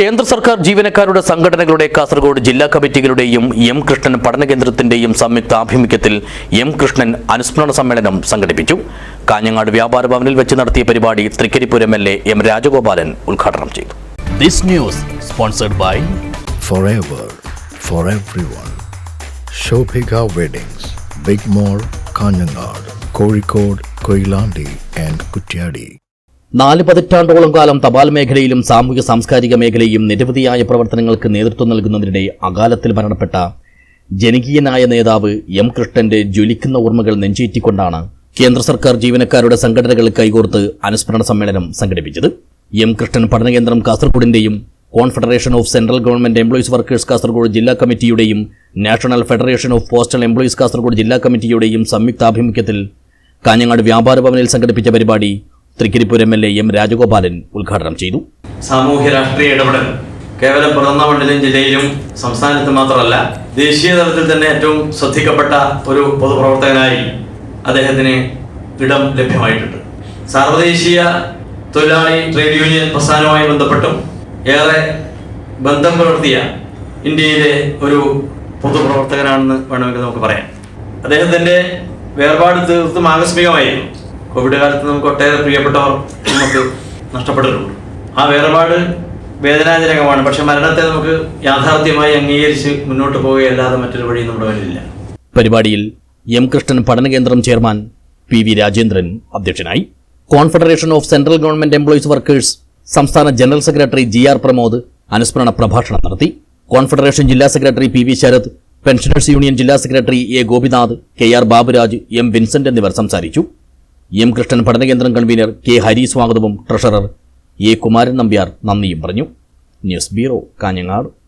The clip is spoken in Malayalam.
കേന്ദ്ര സർക്കാർ ജീവനക്കാരുടെ സംഘടനകളുടെ കാസർഗോഡ് ജില്ലാ കമ്മിറ്റികളുടെയും എം കൃഷ്ണൻ പഠന കേന്ദ്രത്തിന്റെയും സംയുക്ത ആഭിമുഖ്യത്തിൽ എം കൃഷ്ണൻ അനുസ്മരണ സമ്മേളനം സംഘടിപ്പിച്ചു കാഞ്ഞങ്ങാട് വ്യാപാര ഭവനിൽ വെച്ച് നടത്തിയ പരിപാടി Trikaripur M L A M Rajagopalan ഉദ്ഘാടനം ചെയ്തു this news sponsored by for everyone. Shobhika weddings big Kanhangad Kozhikode Koilandi and Kutyadi. നാല് പതിറ്റാണ്ടോളം കാലം തപാൽ മേഖലയിലും സാമൂഹ്യ സാംസ്കാരിക മേഖലയും നിരവധിയായ പ്രവർത്തനങ്ങൾക്ക് നേതൃത്വം നൽകുന്നതിനിടെ അകാലത്തിൽ മരണപ്പെട്ട ജനകീയനായ നേതാവ് എം കൃഷ്ണന്റെ ജ്വലിക്കുന്ന ഓർമ്മകൾ നെഞ്ചേറ്റിക്കൊണ്ടാണ് കേന്ദ്ര സർക്കാർ ജീവനക്കാരുടെ സംഘടനകൾ കൈകോർത്ത് അനുസ്മരണ സമ്മേളനം സംഘടിപ്പിച്ചത്. എം കൃഷ്ണൻ പഠനകേന്ദ്രം കാസർഗോഡിന്റെയും confederation of central government employees workers Kasaragod ജില്ലാ കമ്മിറ്റിയുടെയും national federation of postal employees Kasaragod ജില്ലാ കമ്മിറ്റിയുടെയും സംയുക്താഭിമുഖ്യത്തിൽ കാഞ്ഞങ്ങാട് വ്യാപാര ഭവനിൽ സംഘടിപ്പിച്ച പരിപാടി Trikaripur M L A M Rajagopalan ഉദ്ഘാടനം ചെയ്തു. സാമൂഹ്യ രാഷ്ട്രീയ ഇടപെടൽ കേവലം പിറന്ന മണ്ഡലം ജില്ലയിലും സംസ്ഥാനത്ത് മാത്രമല്ല ദേശീയ തലത്തിൽ തന്നെ ഏറ്റവും ശ്രദ്ധിക്കപ്പെട്ട ഒരു പൊതുപ്രവർത്തകനായി അദ്ദേഹത്തിന് ഇടം ലഭ്യമായിട്ടുണ്ട്. സാർവദേശീയ തൊഴിലാളി ട്രേഡ് യൂണിയൻ പ്രസ്ഥാനവുമായി ബന്ധപ്പെട്ടും ഏറെ ബന്ധം പുലർത്തിയ ഇന്ത്യയിലെ ഒരു പൊതുപ്രവർത്തകനാണെന്ന് വേണമെങ്കിൽ നമുക്ക് പറയാം. അദ്ദേഹത്തിന്റെ വേർപാട് തീർത്തും ആകസ്മികമായിരുന്നു. കോവിഡ് കാലത്ത് നമുക്ക് ഒട്ടേറെ പ്രിയപ്പെട്ടവർ നമുക്ക് നഷ്ടപ്പെട്ടിട്ടുണ്ട്. ആ വേർപാട് വേദനാജനകമാണ്. പക്ഷെ മരണത്തെ നമുക്ക് യാഥാർത്ഥ്യമായി അംഗീകരിച്ച് മുന്നോട്ട് പോവുകയല്ലാതെ മറ്റൊരു വഴി നമ്മുടെ മുന്നിലില്ല പരിപാടിയിൽ എം കൃഷ്ണൻ പഠനകേന്ദ്രം ചെയർമാൻ പി വി രാജേന്ദ്രൻ അധ്യക്ഷനായി. Confederation of central government employees workers സംസ്ഥാന general secretary G R Pramod അനുസ്മരണ പ്രഭാഷണം നടത്തി. കോൺഫെഡറേഷൻ ജില്ലാ secretary P V Sarath pensioners union ജില്ലാ secretary A Gopinath K R Baburaj M Vincent എന്നിവർ സംസാരിച്ചു. എം കൃഷ്ണൻ പഠനകേന്ദ്രം കൺവീനർ കെ ഹരി സ്വാഗതവും ട്രഷറർ എ കുമാരൻ നമ്പ്യാർ നന്ദിയും പറഞ്ഞു. News bureau Kanhangad.